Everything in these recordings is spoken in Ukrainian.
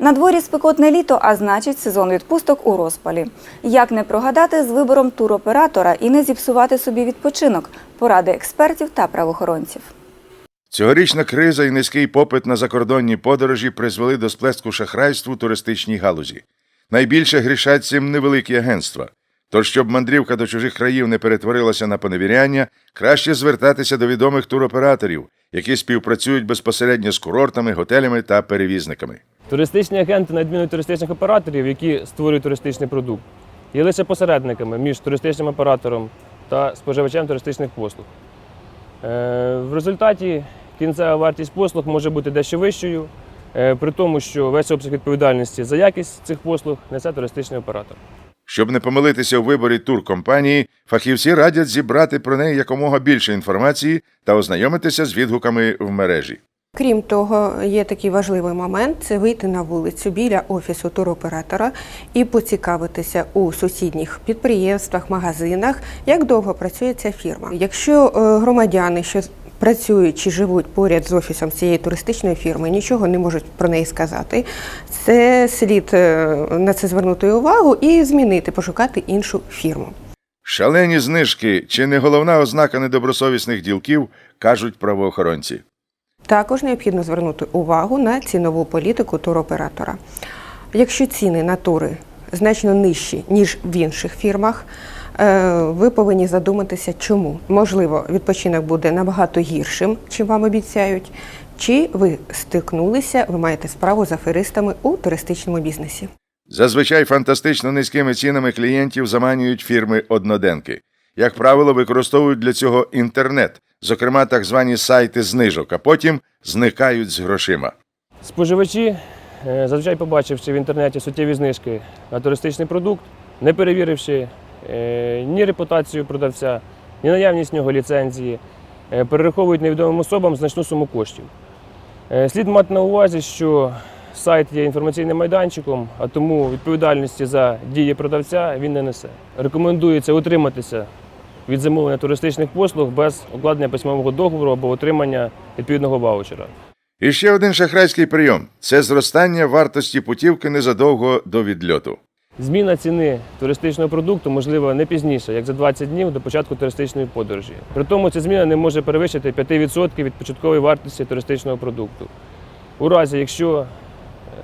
На дворі спекотне літо, а значить сезон відпусток у розпалі. Як не прогадати з вибором туроператора і не зіпсувати собі відпочинок? Поради експертів та правоохоронців. Цьогорічна криза і низький попит на закордонні подорожі призвели до сплеску шахрайству туристичній галузі. Найбільше грішать цим невеликі агентства. Тож, щоб мандрівка до чужих країв не перетворилася на поневіряння, краще звертатися до відомих туроператорів, які співпрацюють безпосередньо з курортами, готелями та перевізниками. Туристичні агенти, на відміну від туристичних операторів, які створюють туристичний продукт, є лише посередниками між туристичним оператором та споживачем туристичних послуг. Е, В результаті кінцева вартість послуг може бути дещо вищою, е, при тому, що весь обсяг відповідальності за якість цих послуг несе туристичний оператор. Щоб не помилитися у виборі туркомпанії, фахівці радять зібрати про неї якомога більше інформації та ознайомитися з відгуками в мережі. Крім того, є такий важливий момент це вийти на вулицю біля офісу туроператора і поцікавитися у сусідніх підприємствах, магазинах, як довго працює ця фірма. Якщо е, громадяни, що працюють чи живуть поряд з офісом цієї туристичної фірми, нічого не можуть про неї сказати, це слід е, на це звернути увагу і змінити, пошукати іншу фірму. Шалені знижки чи не головна ознака недобросовісних ділків, кажуть правоохоронці. Також необхідно звернути увагу на цінову політику туроператора. Якщо ціни на тури значно нижчі, ніж в інших фірмах, е, ви повинні задуматися, чому. Можливо, відпочинок буде набагато гіршим, чим вам обіцяють, чи ви стикнулися, ви маєте справу з аферистами у туристичному бізнесі. Зазвичай фантастично низькими цінами клієнтів заманюють фірми одноденки. Як правило, використовують для цього інтернет, зокрема так звані сайти знижок, а потім зникають з грошима. Споживачі, е, зазвичай побачивши в інтернеті суттєві знижки на туристичний продукт, не перевіривши е, ні репутацію продавця, ні наявність нього ліцензії, е, перераховують невідомим особам значну суму коштів. Слід мати на увазі, що сайт є інформаційним майданчиком, а тому відповідальності за дії продавця він не несе. Рекомендується утриматися від замовлення туристичних послуг без укладення письмового договору або отримання відповідного ваучера. І ще один шахрайський прийом це зростання вартості путівки незадовго до відльоту. Зміна ціни туристичного продукту можлива не пізніше, як за 20 днів до початку туристичної подорожі. При тому ця зміна не може перевищити 5% від початкової вартості туристичного продукту. У разі, якщо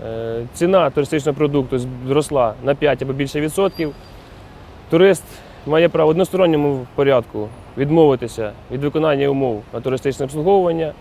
е, ціна туристичного продукту зросла на 5 або більше відсотків, турист має право в односторонньому порядку відмовитися від виконання умов на туристичне обслуговування,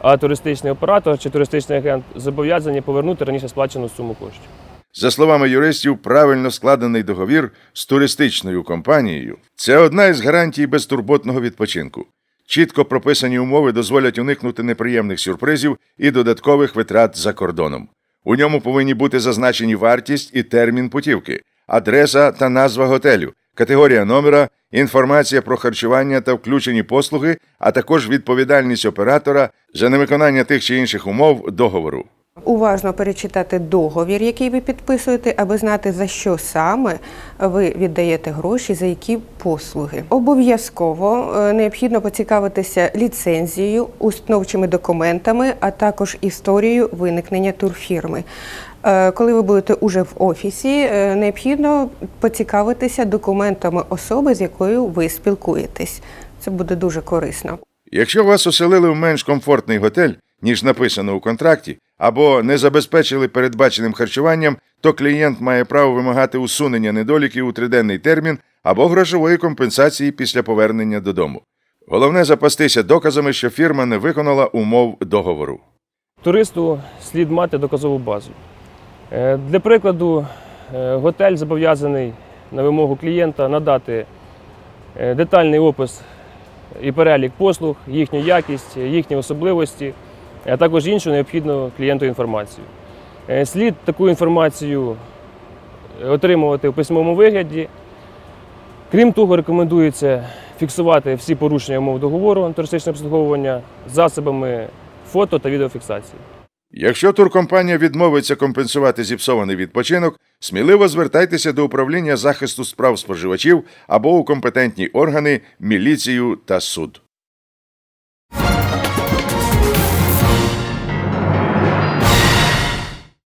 а туристичний оператор чи туристичний агент зобов'язані повернути раніше сплачену суму коштів. За словами юристів, правильно складений договір з туристичною компанією це одна із гарантій безтурботного відпочинку. Чітко прописані умови дозволять уникнути неприємних сюрпризів і додаткових витрат за кордоном. У ньому повинні бути зазначені вартість і термін путівки, адреса та назва готелю, категорія номера, інформація про харчування та включені послуги, а також відповідальність оператора за невиконання тих чи інших умов договору. Уважно перечитати договір, який ви підписуєте, аби знати, за що саме ви віддаєте гроші, за які послуги. Обов'язково е, необхідно поцікавитися ліцензією, установчими документами, а також історією виникнення турфірми. Е, Коли ви будете уже в офісі, е, необхідно поцікавитися документами особи, з якою ви спілкуєтесь. Це буде дуже корисно. Якщо вас оселили в менш комфортний готель, ніж написано у контракті, або не забезпечили передбаченим харчуванням, то клієнт має право вимагати усунення недоліків у триденний термін або грошової компенсації після повернення додому. Головне запастися доказами, що фірма не виконала умов договору. Туристу слід мати доказову базу. Е, Для прикладу, е, готель зобов'язаний на вимогу клієнта надати е, детальний опис і перелік послуг, їхню якість, їхні особливості, а також іншу необхідну клієнту інформацію. Слід таку інформацію отримувати в письмовому вигляді. Крім того, рекомендується фіксувати всі порушення умов договору на туристичне обслуговування засобами фото та відеофіксації. Якщо туркомпанія відмовиться компенсувати зіпсований відпочинок, сміливо звертайтеся до управління захисту справ споживачів або у компетентні органи, міліцію та суд.